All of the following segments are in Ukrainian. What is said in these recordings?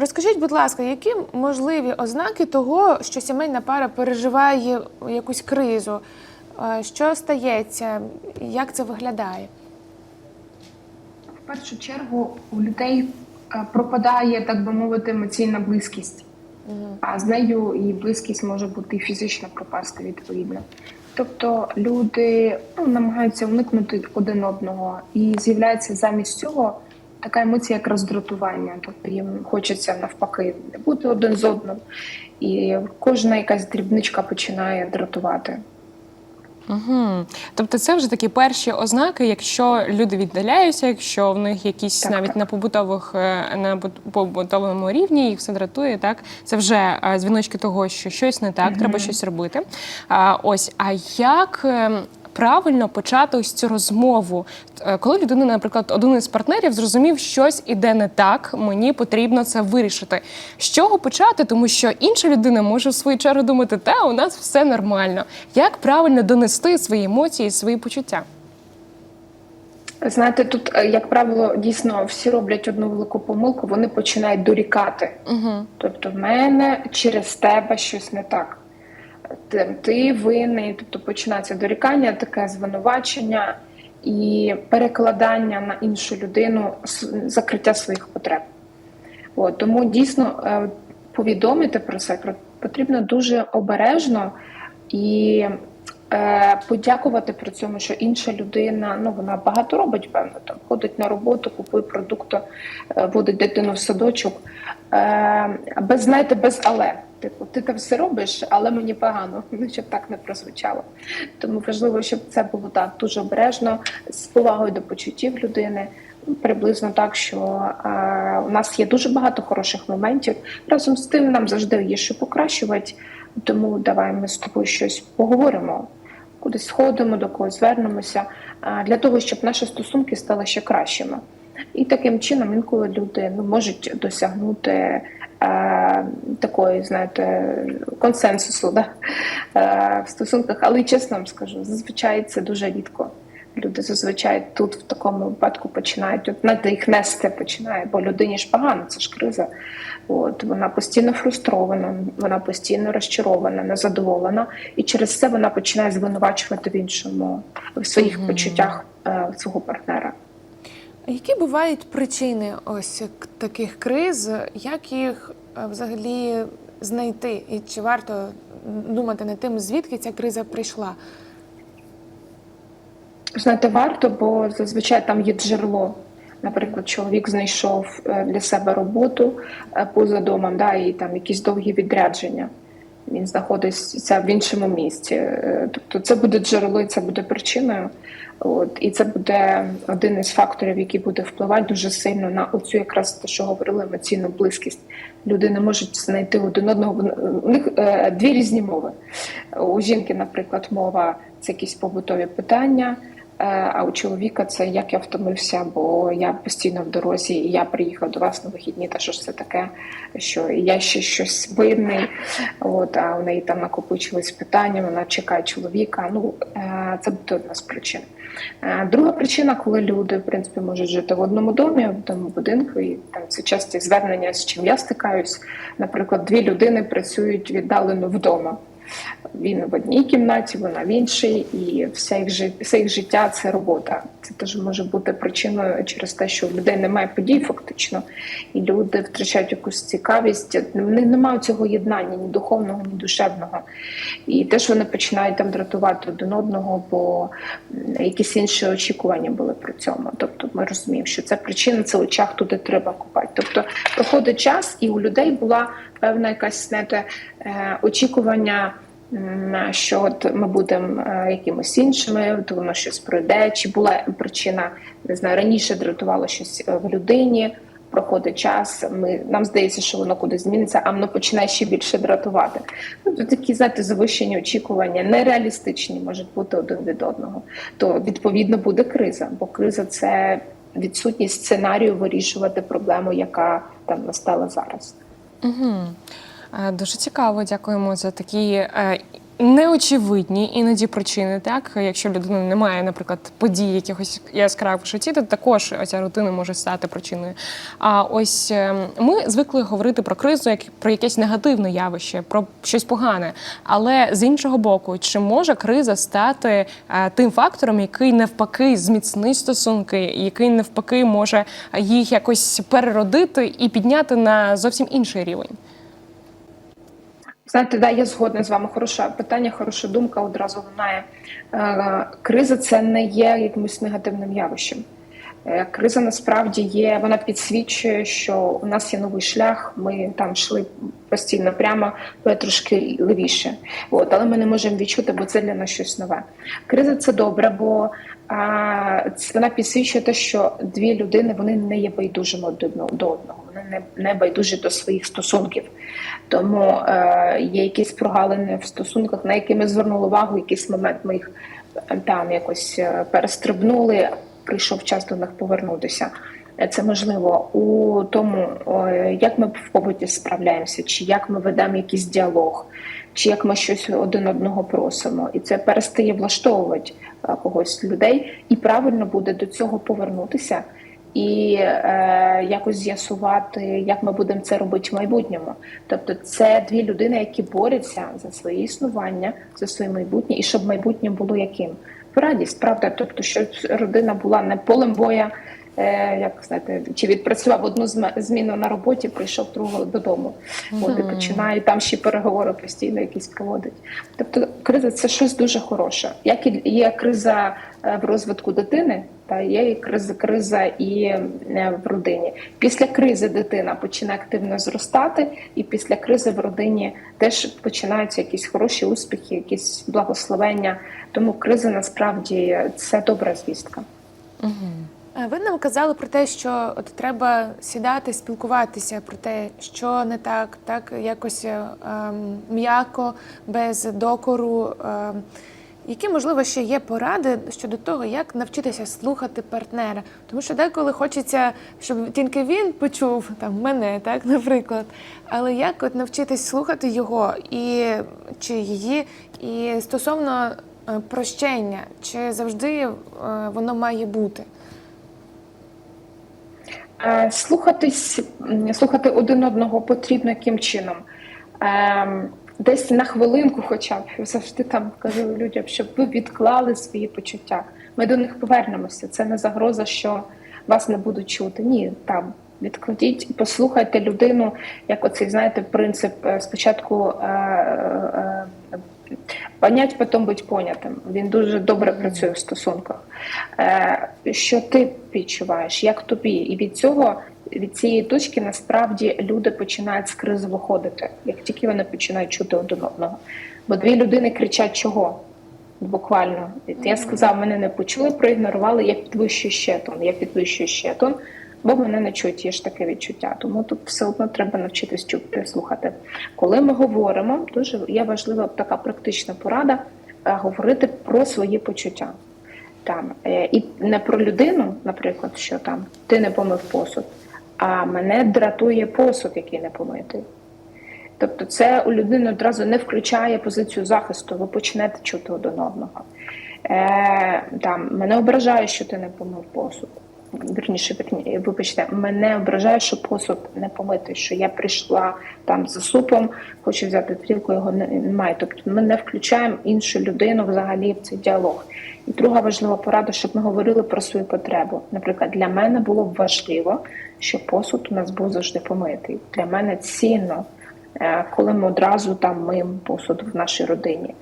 Розкажіть, будь ласка, які можливі ознаки того, що сімейна пара переживає якусь кризу? Е, Що стається? Як це виглядає? В першу чергу у людей е, пропадає, так би мовити, емоційна близькість, а з нею і близькість може бути і фізично пропасти відповідно. Тобто люди ну, намагаються уникнути один одного, і з'являється замість цього така емоція, як роздратування. Тобто їм хочеться навпаки не бути один з одним, і кожна якась дрібничка починає дратувати. Угу. Тобто це вже такі перші ознаки, якщо люди віддаляються, якщо в них якісь Так, навіть так. на побутових е, на побутовому рівні їх все дратує, так це вже е, дзвіночки того, що щось не так, треба щось робити. А, ось, а як. Правильно почати ось цю розмову, Е, коли людина, наприклад, один із партнерів зрозумів, щось іде не так, мені потрібно це вирішити. З чого почати? Тому що інша людина може в свою чергу думати, та у нас все нормально. Як правильно донести свої емоції, свої почуття? Знаєте, тут, е, як правило, дійсно всі роблять одну велику помилку, вони починають дорікати. Угу. Тобто, в мене через тебе щось не так. Ти, винний, тобто починається дорікання, таке звинувачення і перекладання на іншу людину закриття своїх потреб. От, тому дійсно е, повідомити про це потрібно дуже обережно і подякувати при цьому, що інша людина ну вона багато робить, певно, там ходить на роботу, купує продукти, е, водить дитину в садочок. Е, без знаєте, без але. Типу, ти там все робиш, але мені погано, ну щоб так не прозвучало. Тому важливо, щоб це було так дуже обережно, з повагою до почуттів людини. Приблизно так, що е, у нас є дуже багато хороших моментів. Разом з тим нам завжди є що покращувати. Тому давай ми з тобою щось поговоримо, кудись сходимо, до когось звернемося для того, щоб наші стосунки стали ще кращими. І таким чином інколи люди ну, можуть досягнути е, такої, знаєте, консенсусу да? е, в стосунках. Але чесно вам скажу, зазвичай це дуже рідко. Люди зазвичай тут в такому випадку починають от їх нести починає, бо людині ж погано, це ж криза. От вона постійно фрустрована, вона постійно розчарована, незадоволена, і через це вона починає звинувачувати в іншому в своїх Мгм. почуттях е, свого партнера. Які бувають причини ось таких криз? Як їх е, взагалі знайти? І чи варто думати над тим, звідки ця криза прийшла? Знаєте, варто, бо зазвичай там є джерело. Наприклад, чоловік знайшов е, для себе роботу е, поза домом, да, і там якісь довгі відрядження. Він знаходиться в іншому місці. Е, Тобто це буде джерело, і це буде причиною. От, і це буде один із факторів, який буде впливати дуже сильно на оцю якраз те, що говорили, емоційну близькість. Люди не можуть знайти один одного. У них дві різні мови. У жінки, наприклад, мова це якісь побутові питання. Е, А у чоловіка це як я втомився, бо я постійно в дорозі, і я приїхав до вас на вихідні. Та що ж це таке? Що я ще щось винний? От а у неї там накопичились питання. Вона чекає чоловіка. Ну е, це буде одна з причин. Е, Друга причина, коли люди в принципі можуть жити в одному домі, в одному будинку, і там це часті звернення, з чим я стикаюсь. Наприклад, дві людини працюють віддалено вдома. Він в одній кімнаті, вона в іншій, і все їх все їх життя це робота. Це теж може бути причиною через те, що у людей немає подій, фактично, і люди втрачають якусь цікавість. Вони не мають цього єднання ні духовного, ні душевного. І теж вони починають там дратувати один одного, бо якісь інші очікування були при цьому. Тобто ми розуміємо, що це причина, це очах туди треба купати. Тобто проходить час, і у людей була певна якась знаєте, е, очікування. Що от ми будемо е, якимось іншими, то воно щось пройде. Чи була причина, не знаю, раніше дратувало щось е, в людині, проходить час, ми, нам здається, що воно кудись зміниться, а воно починає ще більше дратувати. Ну, то такі, знаєте, завищені очікування, нереалістичні можуть бути один від одного. То відповідно буде криза, бо криза це відсутність сценарію вирішувати проблему, яка там настала зараз. Угу. Дуже цікаво, дякуємо за такі е, неочевидні іноді причини, так якщо людина не має, наприклад, подій якихось яскравих в житті, то також ця рутина може стати причиною. А ось е, ми звикли говорити про кризу як про якесь негативне явище, про щось погане. Але з іншого боку, чи може криза стати е, тим фактором, який навпаки зміцнить стосунки, який навпаки може їх якось переродити і підняти на зовсім інший рівень? Знаєте, да, я згодна з вами. Хороше питання, хороша думка одразу лунає. Е, Криза це не є якимось негативним явищем. Е, Криза насправді є, вона підсвічує, що у нас є новий шлях. Ми там йшли постійно прямо, але трошки левіше. От, але ми не можемо відчути, бо це для нас щось нове. Криза це добре, бо а, вона підсвічує те, що дві людини вони не є байдужими до одного, вони не, не байдужі до своїх стосунків. Тому е, є якісь прогалини в стосунках, на які ми звернули увагу, якийсь момент ми їх е, там якось е, перестрибнули, прийшов час до них повернутися. Е, Це можливо у тому, як ми в побуті справляємося, чи як ми ведемо якийсь діалог, чи як ми щось один одного просимо. І це перестає влаштовувати когось людей, і правильно буде до цього повернутися і е, якось з'ясувати, як ми будемо це робити в майбутньому. Тобто, це дві людини, які борються за своє існування, за своє майбутнє, і щоб майбутнє було яким радість, правда? Тобто, щоб родина була не полем боя. Е, Як знаєте, чи відпрацював одну зміну на роботі, прийшов другу додому. От і починає там ще переговори постійно якісь проводить. Тобто, криза це щось дуже хороше. Як і є криза е, в розвитку дитини, та є і криза, криза і е, в родині. Після кризи дитина починає активно зростати, і після кризи в родині теж починаються якісь хороші успіхи, якісь благословення. Тому криза насправді це добра звістка. Е, Ви нам казали про те, що от треба сідати, спілкуватися про те, що не так, так якось е, ем, м'яко, без докору. ем. Які, можливо, ще є поради щодо того, як навчитися слухати партнера? Тому що деколи хочеться, щоб тільки він почув там мене, так, наприклад. Але як от навчитись слухати його і чи її, і стосовно е, прощення, чи завжди е, воно має бути? Е, Слухатись, слухати один одного потрібно яким чином? Ем, Десь на хвилинку, хоча б завжди там кажу людям, щоб ви відклали свої почуття. Ми до них повернемося. Це не загроза, що вас не будуть чути. Ні, там відкладіть, послухайте людину, як оцей, знаєте, принцип е, спочатку е, понять, потім бути понятим. Він дуже добре працює в стосунках. Е, Що ти відчуваєш, як тобі? І від цього, від цієї точки, насправді люди починають з кризи виходити, як тільки вони починають чути один одного. Бо дві людини кричать чого? Буквально. Я сказав, мене не почули, проігнорували, я підвищую ще тон, я підвищую ще тон, бо мене не чують, є ж таке відчуття. Тому тут все одно треба навчитись чути, слухати. Коли ми говоримо, дуже є важлива така практична порада е, говорити про свої почуття. Там е, і не про людину, наприклад, що там ти не помив посуд, а мене дратує посуд, який не помитий. Тобто, це у людини одразу не включає позицію захисту, ви почнете чути один одного. Е, там, мене ображає, що ти не помив посуд. Вірніше, вірні- вибачте, мене ображає, що посуд не помитий, що я прийшла там за супом, хочу взяти тарілку, його немає. Тобто ми не включаємо іншу людину взагалі в цей діалог. І друга важлива порада, щоб ми говорили про свою потребу. Наприклад, для мене було важливо, щоб посуд у нас був завжди помитий. Для мене цінно, коли ми одразу там миємо посуд в нашій родині.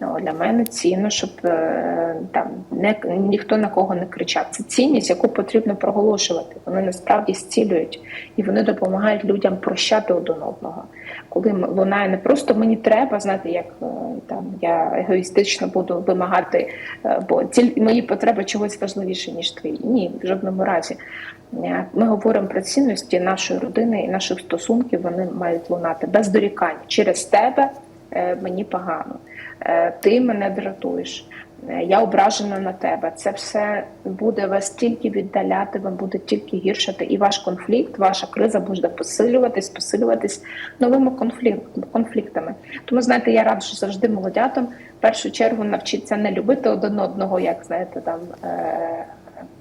Ну, Для мене цінно, щоб е, там не ніхто на кого не кричав. Це цінність, яку потрібно проголошувати. Вони насправді зцілюють і вони допомагають людям прощати один одного. Коли лунає не просто мені треба, знаєте, як е, там я егоїстично буду вимагати, е, бо ці мої потреби чогось важливіше, ніж твої. Ні, в жодному разі. Е, Ми говоримо про цінності нашої родини і наших стосунків. Вони мають лунати без дорікань через тебе. Мені погано, ти мене дратуєш. Е, я ображена на тебе. Це все буде вас тільки віддаляти, вам буде тільки гіршати, і ваш конфлікт, ваша криза буде посилюватись, посилюватись новими конфліктами. Тому знаєте, я раджу завжди молодятам в першу чергу навчитися не любити один одного, як знаєте, там. Е-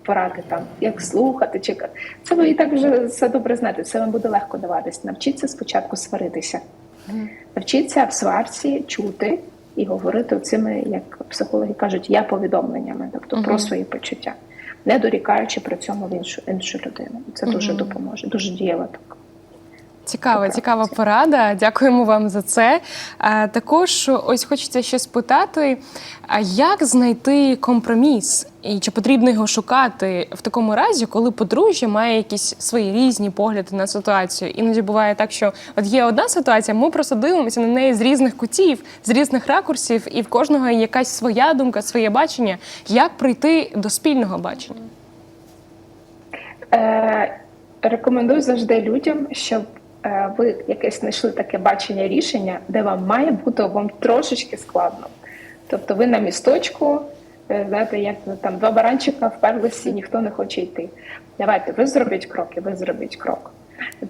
Поради там, як слухати, чи це ви і так вже все добре знаєте. Це вам буде легко даватись. Навчіться спочатку сваритися, навчіться в сварці чути і говорити цими, як психологи кажуть, я повідомленнями, тобто про свої почуття, не дорікаючи при цьому в іншу іншу людину. Це дуже допоможе, дуже дієва так. Цікава, цікава порада. Дякуємо вам за це. Також ось хочеться ще спитати: а як знайти компроміс? І чи потрібно його шукати в такому разі, коли подружжя має якісь свої різні погляди на ситуацію? Іноді буває так, що от є одна ситуація, ми просто дивимося на неї з різних кутів, з різних ракурсів, і в кожного є якась своя думка, своє бачення. Як прийти до спільного бачення? Е, рекомендую завжди людям, щоб е, ви якесь знайшли таке бачення рішення, де вам має бути вам трошечки складно. Тобто ви на місточку, е, знаєте, як там два баранчика вперлися, і ніхто не хоче йти. Давайте, ви зробіть крок, і ви зробіть крок.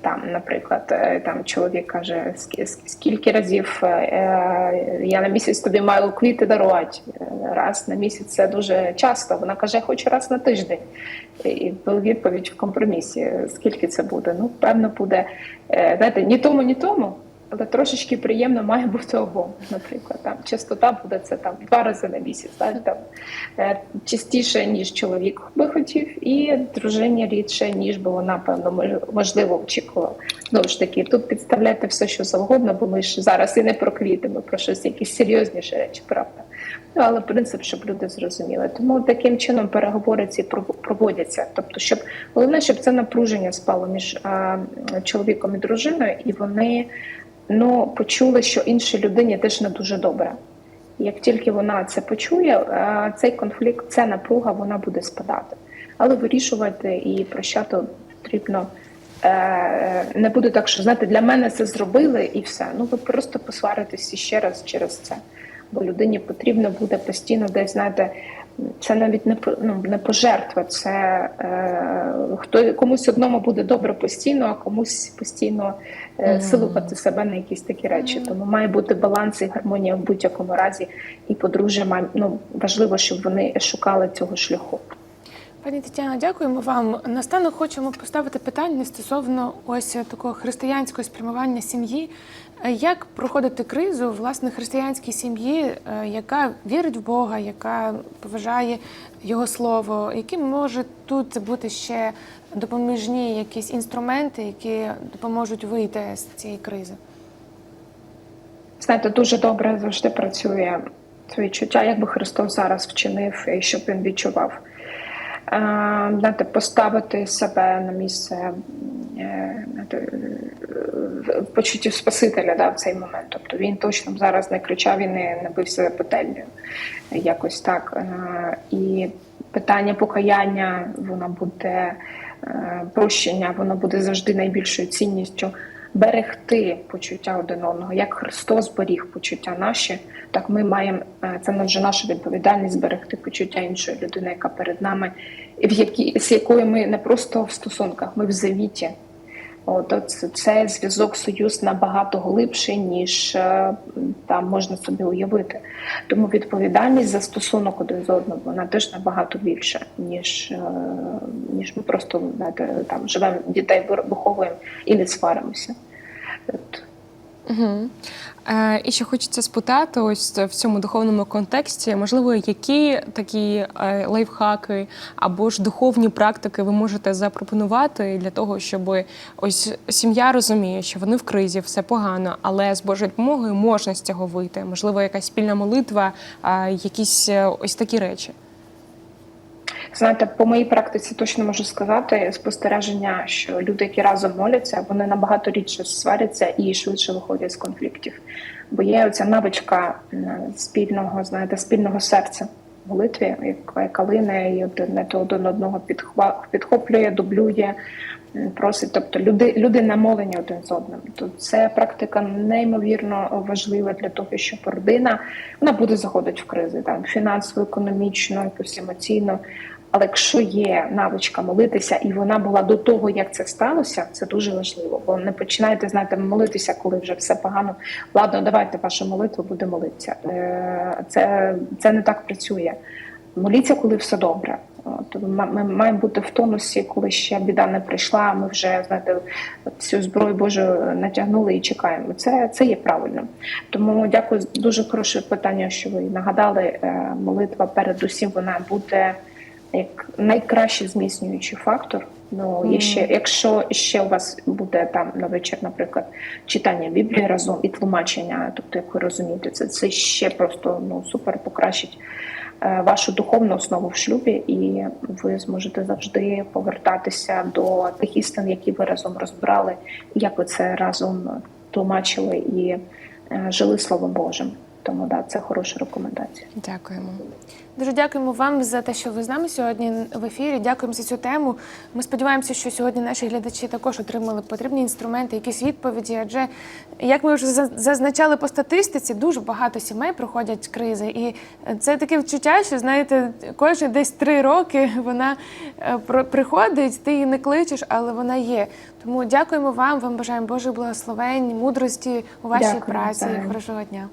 Там, наприклад, е, там чоловік каже, «Скі- скі- скільки разів е, е, я на місяць тобі маю квіти дарувати. Раз на місяць це дуже часто. Вона каже, я хочу раз на тиждень. І відповідь в компромісі. Скільки це буде? Ну, певно, буде знаєте, ні тому, ні тому. Але трошечки приємно має бути обом, наприклад. Там частота буде це там два рази на місяць, так, там, е, частіше, ніж чоловік би хотів, і дружині рідше, ніж би вона, певно, мож- можливо, очікувала. Знову ж таки, тут підставляйте все, що завгодно, бо ми ж зараз і не про квіти, ми про щось якісь серйозніші речі, правда. Ну, але принцип, щоб люди зрозуміли. Тому таким чином переговори ці проводяться. Тобто, щоб головне, щоб це напруження спало між а, чоловіком і дружиною, і вони ну, почули, що іншій людині теж не дуже добре. Як тільки вона це почує, цей конфлікт, ця напруга, вона буде спадати. Але вирішувати і прощати потрібно. е, Не буде так, що знаєте, для мене це зробили і все. Ну ви просто посваритесь ще раз через це. Бо людині потрібно буде постійно десь знаєте, це навіть не ну, не пожертва, це е, хто комусь одному буде добре постійно, а комусь постійно е, силувати себе на якісь такі речі. Тому має бути баланс і гармонія в будь-якому разі. І подружжя має ну важливо, щоб вони шукали цього шляху. Пані Тетяно, дякуємо вам. Настанок хочемо поставити питання стосовно ось такого християнського спрямування сім'ї. Е, Як проходити кризу власне християнській сім'ї, е, яка вірить в Бога, яка поважає Його слово? Які можуть тут бути ще допоміжні якісь інструменти, які допоможуть вийти з цієї кризи? Знаєте, дуже добре завжди працює це відчуття, як би Христос зараз вчинив, і щоб він відчував. Е, Знаєте, поставити себе на місце е, в- почутті Спасителя да, в цей момент. Тобто він точно зараз не кричав і не, не бився петельнею. Якось так. Е, І питання покаяння, воно буде прощення, воно буде завжди найбільшою цінністю берегти почуття один одного. Як Христос беріг почуття наші, так ми маємо е, це вже наша відповідальність берегти почуття іншої людини, яка перед нами, в які з якою ми не просто в стосунках, ми в завіті. От це- зв'язок союз набагато глибший, ніж е, там можна собі уявити. Тому відповідальність за стосунок один з одним вона теж набагато більша, ніж, е, ніж ми просто знаєте, там живемо дітей виховуємо і не сваримося. От. Угу. Е, і ще хочеться спитати, ось в цьому духовному контексті, можливо, які такі е, лайфхаки або ж духовні практики ви можете запропонувати для того, щоб ось сім'я розуміє, що вони в кризі, все погано, але з Божою допомогою можна з цього вийти. Можливо, якась спільна молитва, е, якісь е, ось такі речі. Знаєте, по моїй практиці точно можу сказати спостереження, що люди, які разом моляться, вони набагато рідше сваряться і швидше виходять з конфліктів. Бо є оця навичка спільного, знаєте, спільного серця в молитві, яка лине і один один одного підхоплює, дублює. просить, тобто люди, люди намолені один з одним. То це практика неймовірно важлива для того, щоб родина вона буде заходити в кризи там фінансово, економічно, якось емоційно. Але якщо є навичка молитися, і вона була до того, як це сталося, це дуже важливо. Бо не починаєте знаєте, молитися, коли вже все погано. Ладно, давайте вашу молитву буде молитися. Е, Це, це не так працює. Моліться, коли все добре. От, ми маємо бути в тонусі, коли ще біда не прийшла. Ми вже знаєте, всю зброю Божу натягнули і чекаємо. Це, це є правильно. Тому дякую дуже хороше питання, що ви нагадали. Е, Молитва передусім вона буде як найкращий зміцнюючий фактор. Ну, є ще, якщо ще у вас буде там на вечір, наприклад, читання Біблії разом і тлумачення, тобто, як ви розумієте, це, це ще просто ну супер покращить е, вашу духовну основу в шлюбі, і ви зможете завжди повертатися до тих істин, які ви разом розбирали, як ви це разом тлумачили і е, жили Словом Божим. Тому да, це хороша рекомендація. Дякуємо. Дуже дякуємо вам за те, що ви з нами сьогодні в ефірі. Дякуємо за цю тему. Ми сподіваємося, що сьогодні наші глядачі також отримали потрібні інструменти, якісь відповіді. Адже, як ми вже за- зазначали по статистиці, дуже багато сімей проходять кризи. І це таке відчуття, що знаєте, кожні десь три роки вона е, приходить, ти її не кличеш, але вона є. Тому дякуємо вам. Вам бажаємо Божих благословень, мудрості у вашій Дякую, праці. навзаєм. Хорошого дня.